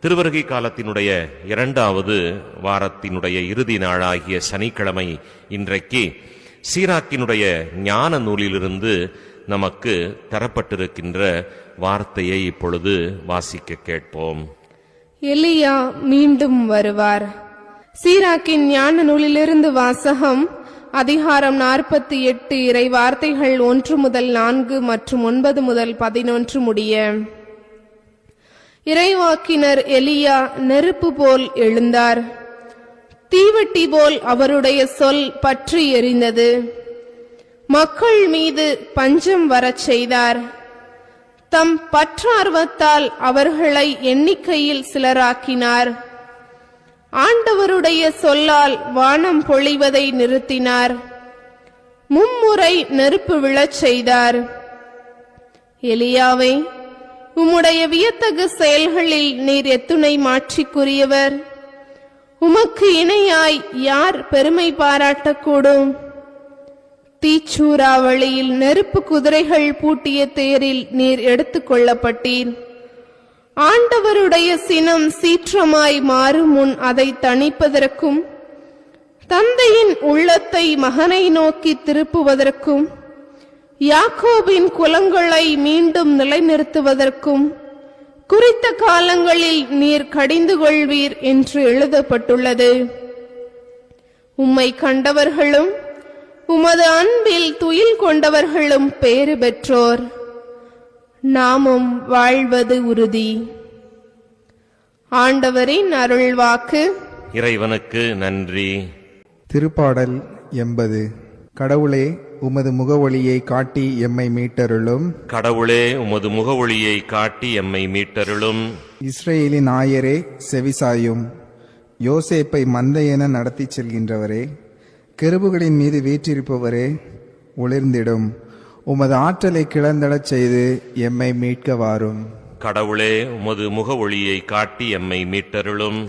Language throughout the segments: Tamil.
திருவருகை காலத்தினுடைய இரண்டாவது வாரத்தினுடைய இறுதி நாளாகிய சனிக்கிழமை இன்றைக்கு சீராக்கினுடைய ஞான நூலிலிருந்து நமக்கு தரப்பட்டிருக்கின்ற வார்த்தையை இப்பொழுது வாசிக்க கேட்போம். எலியா மீண்டும் வருவார். சீராக்கின் ஞான நூலிலிருந்து வாசகம் அதிகாரம் நாற்பத்தி எட்டு இறை வார்த்தைகள் ஒன்று முதல் நான்கு மற்றும் ஒன்பது முதல் பதினொன்று முடிய. இறைவாக்கினர் எலியா நெருப்பு போல் எழுந்தார். தீவட்டி போல் அவருடைய சொல் பற்றி எரிந்தது. மக்கள் மீது பஞ்சம் வரச் செய்தார். தம் பற்றார்வத்தால் அவர்களை எண்ணிக்கையில் சிலராக்கினார். ஆண்டவருடைய சொல்லால் வானம் பொழிவதை நிறுத்தினார். மும்முறை நெருப்பு விழச் செய்தார். எலியாவை உம்முடைய வியத்தகு செயல்களில் நீர் எத்துணை மாற்றிக்குரியவர் உமக்கு இணையாய் யார் பெருமை பாராட்டக்கூடும்? தீச்சூறாவளியில் நெருப்பு குதிரைகள் பூட்டிய தேரில் நீர் எடுத்துக் கொள்ளப்பட்டீர். ஆண்டவருடைய சினம் சீற்றமாய் மாறும் முன் அதை தணிப்பதற்கும் தந்தையின் உள்ளத்தை மகனை நோக்கி திருப்புவதற்கும் யாக்கோபின் குலங்களை மீண்டும் நிலைநிறுத்துவதற்கும் குறித்த காலங்களில் நீர் கடிந்து கொள்வீர் என்று எழுதப்பட்டுள்ளது. உம்மை கண்டவர்களும் உமது அன்பில் துயில் கொண்டவர்களும் பேறு பெற்றோர். நாமும் வாழ்வது உறுதி. ஆண்டவரின் அருள்வாக்கு. இறைவனுக்கு நன்றி. திருப்பாடல் எண்பது. கடவுளே உமது முகவொளியை காட்டி எம்மை மீட்டருளும். கடவுளே உமது முகவொளியை காட்டி எம்மை மீட்டருளும். இஸ்ரேலின் ஆயரே செவிசாயும். யோசேப்பை மந்தையென நடத்திச் செல்கின்றவரே கெருபுகளின் மீது வீற்றிருப்பவரே ஒளிர்ந்திடும். உமது ஆற்றலை கிளந்தடச் செய்து எம்மை மீட்க வாரும் கடவுளே உமது முகவொளியை காட்டி எம்மை மீட்டருளும்.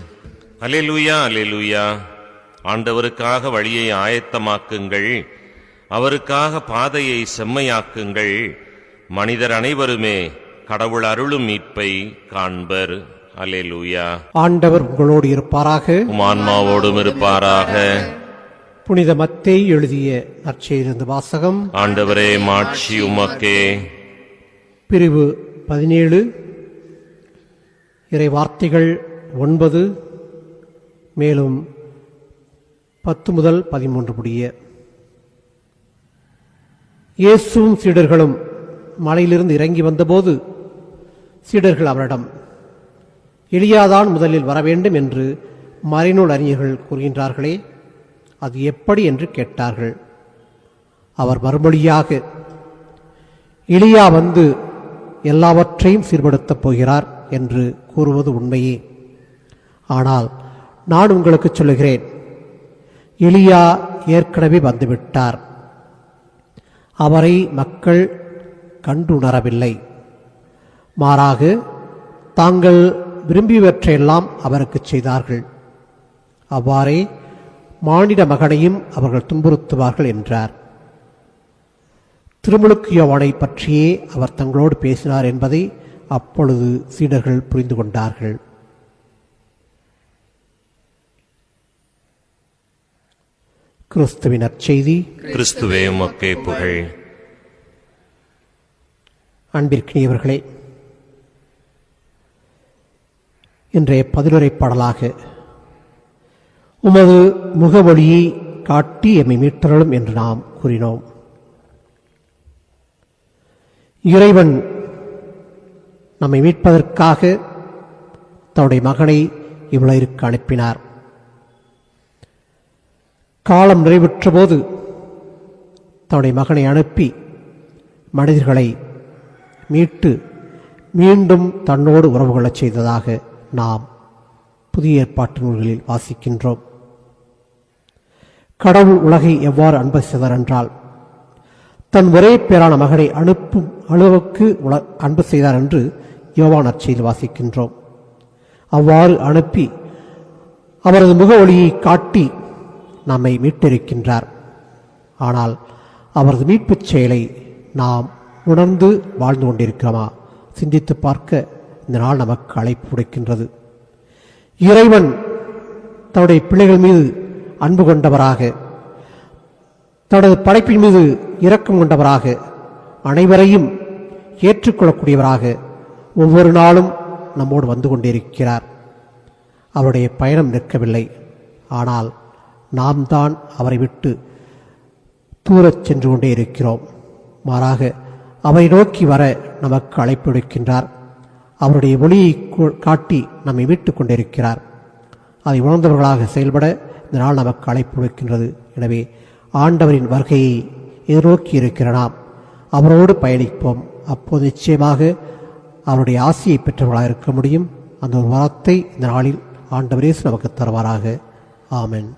அலெலுயா அலெலுயா ஆண்டவருக்காக வழியை ஆயத்தமாக்குங்கள். அவருக்காக பாதையை செம்மையாக்குங்கள். மனிதர் அனைவருமே கடவுள் அருளும் மீட்பை காண்பர். அலெலுயா ஆண்டவர் உங்களோடு இருப்பாராக. உம் ஆன்மாவோடும் இருப்பாராக. புனித மத்தேயு எழுதிய நற்செய்திருந்து வாசகம். ஆண்டவரே மாட்சி உமக்கே. பிரிவு பதினேழு. இறை வார்த்தைகள் ஒன்பது மேலும் பத்து முதல் பதிமூன்று முடிய இயேசுவும் சீடர்களும் மலையிலிருந்து இறங்கி வந்தபோது சீடர்கள் அவரிடம் எளியாதான் முதலில் வர வேண்டும் என்று மறைநூல் அறிஞர்கள் கூறுகின்றார்களே அது எப்படி என்று கேட்டார்கள். அவர் மறுமொழியாக எலியா வந்து எல்லாவற்றையும் சீர்படுத்தப் போகிறார் என்று கூறுவது உண்மையே. ஆனால் நான் உங்களுக்கு சொல்லுகிறேன் எலியா ஏற்கனவே வந்துவிட்டார். அவரை மக்கள் கண்டுணரவில்லை. மாறாக தாங்கள் விரும்பியவற்றையெல்லாம் அவருக்கு செய்தார்கள். அவ்வாறே மானிட மகனையும் அவர்கள் துன்புறுத்துவார்கள் என்றார். திருமுழுக்கு யோவானை பற்றியே அவர் தங்களோடு பேசினார் என்பதை அப்பொழுது சீடர்கள் புரிந்து கொண்டார்கள். கிறிஸ்துவின் நற்செய்தி கிறிஸ்துவே உமக்கே புகழ். அன்பிற்கினியவர்களே இன்றைய பதிலுரை பாடலாக உமது முகவழியை காட்டி எம்மை மீட்டருளும் என்று நாம் கூறினோம். இறைவன் நம்மை மீட்பதற்காக தன்னுடைய மகனை இவ்வுலகிற்கு அனுப்பினார். காலம் நிறைவுற்ற போது தன்னுடைய மகனை அனுப்பி மனிதர்களை மீட்டு மீண்டும் தன்னோடு உறவு கொள்ளச் செய்ததாக நாம் புதிய ஏற்பாட்டு நூல்களில் வாசிக்கின்றோம். கடவுள் உலகை எவ்வாறு அன்பு செய்தார் என்றால் தன் ஒரே பேரான மகனை அனுப்பும் அளவுக்கு உல- அன்பு செய்தார் என்று யோவான் அச்சையில் வாசிக்கின்றோம். அவ்வாறு அனுப்பி அவரது முக ஒளியை காட்டி நம்மை மீட்டிருக்கின்றார். ஆனால் அவரது மீட்புச் செயலை நாம் உணர்ந்து வாழ்ந்து கொண்டிருக்கிறோமா? சிந்தித்து பார்க்க இந்த நாள் நமக்கு அழைப்பு கொடுக்கின்றது. இறைவன் தன்னுடைய பிள்ளைகள் மீது அன்பு கொண்டவராக தனது படைப்பின் மீது இரக்கம் கொண்டவராக அனைவரையும் ஏற்றுக்கொள்ளக்கூடியவராக ஒவ்வொரு நாளும் நம்மோடு வந்து கொண்டிருக்கிறார். அவருடைய பயணம் நிற்கவில்லை. ஆனால் நாம் தான் அவரை விட்டு தூரச் சென்று கொண்டே இருக்கிறோம். மாறாக அவரை நோக்கி வர நமக்கு அழைப்பு விடுக்கின்றார். அவருடைய ஒளியை காட்டி நம்மை மீட்டுக் கொண்டிருக்கிறார். அதை உணர்ந்தவர்களாக செயல்பட இந்த நாள் நமக்கு அழைப்பு விடுக்கின்றது. எனவே ஆண்டவரின் வருகையை எதிர்நோக்கி இருக்கிற நாம் அவரோடு பயணிப்போம். அப்போது நிச்சயமாக அவருடைய ஆசையை பெற்றவர்களாக இருக்க முடியும். அந்த ஒரு வரத்தை இந்த நாளில் ஆண்டவரேசு நமக்கு தருவாராக. ஆமென்.